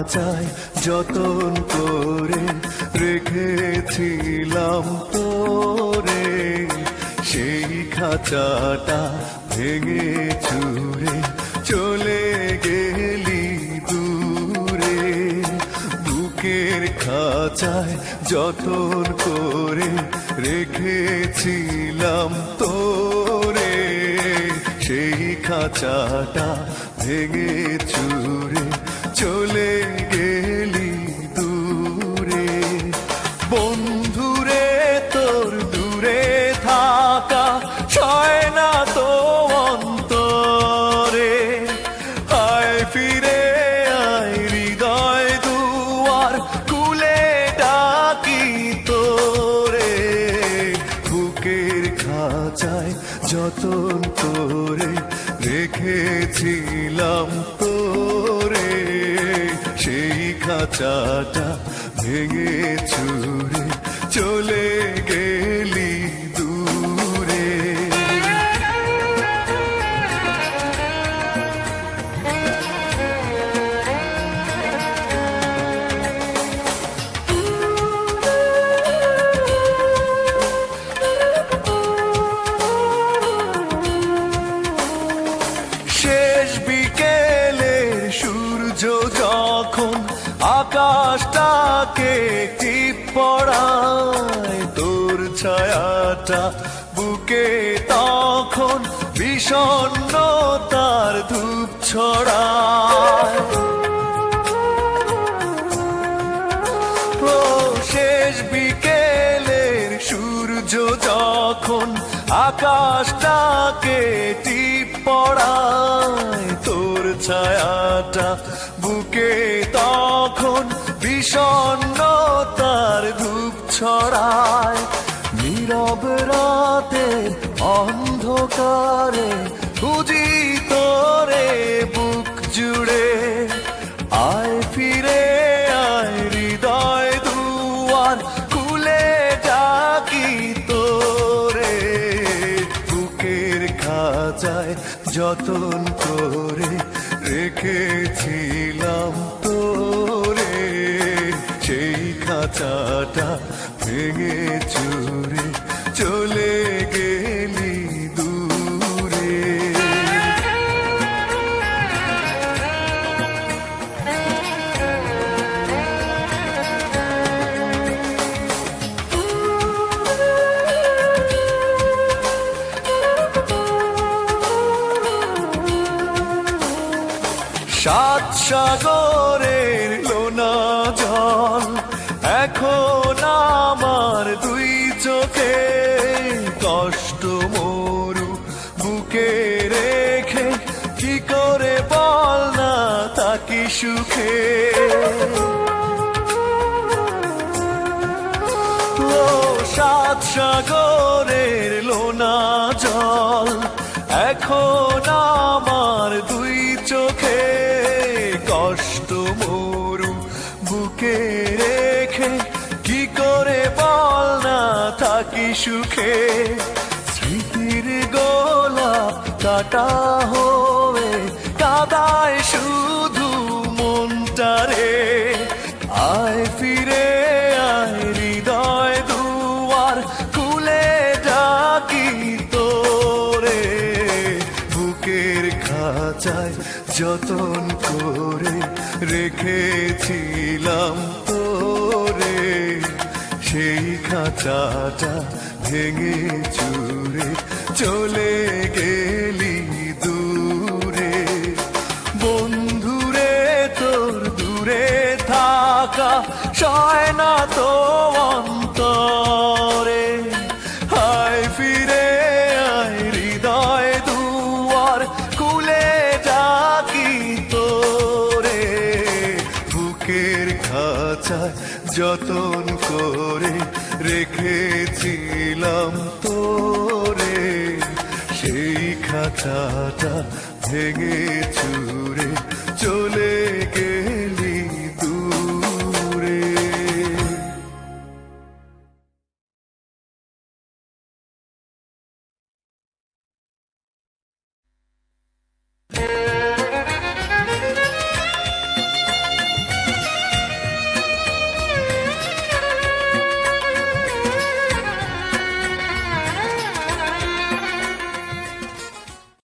বুকের খাঁচায় যতন করে রেখেছিলাম তোরে। সেই খাঁচাটা ভেঙে চুরে চলে গেলি দূরে। বুকের খাঁচায় যতন করে রেখেছিলাম তোরে। সেই খাঁচাটা ভেঙে চুরে বন্ধুরে, তোর দূরে থাকা ছয় না তো অন্তরে। আয় ফিরে, আয় হৃদয় দুয়ার কুলে ডাকি তোরে। বুকের খাঁচায় যতন করে রেখেছিলাম তোরে। সেই খাঁচাটা ভেঙে চুরে চলে গেলি দূরে। শেষ আকাশটাকে টিপ পড়ায় তোর ছায়াটা বুকে তখন বিষণ্ণতার ধূপ ছড়ায়। শেষ বিকেলের সূর্য যখন আকাশটাকে টিপ পড়ায়, তোর ছায়াটা বুকে তখন বিষণ্ণতার ধূপ ছড়ায়। নীরব রাতে অন্ধকারে খুঁজি তোরে বুক জুড়ে। আয় ফিরে, আয় হৃদয় দুয়ার, খুলে ডাকি তোরে। বুকের খাঁচায় যতন করে রেখেছিলাম তোরে খাঁচাটা ভেঙে চুরে চলে গেলি দূরে। সাত জল এখন আমার দুই চোখে কষ্ট মরু বুকে রেখে কি করে বল না তাকি সুখে? সাত সাগরের লোনা জল, এখন থাকি সুখে স্মৃতির গোলাপ কাটা হয়ে কাদায় শুধু মনটারে আয় ফিরে, আয় হৃদয় দুয়ার, খুলে ডাকি তোরে। বুকের খাঁচায় যতন করে রেখেছিলাম তোরে সেই খাঁচাটা ভেঙে চুরে চলে গেলি দূরে। বন্ধুরে তোর দূরে থাকা সয় না খাঁচায় যতন করে রেখেছিলাম তোরে সেই খাঁচাটা ভেঙে চুরে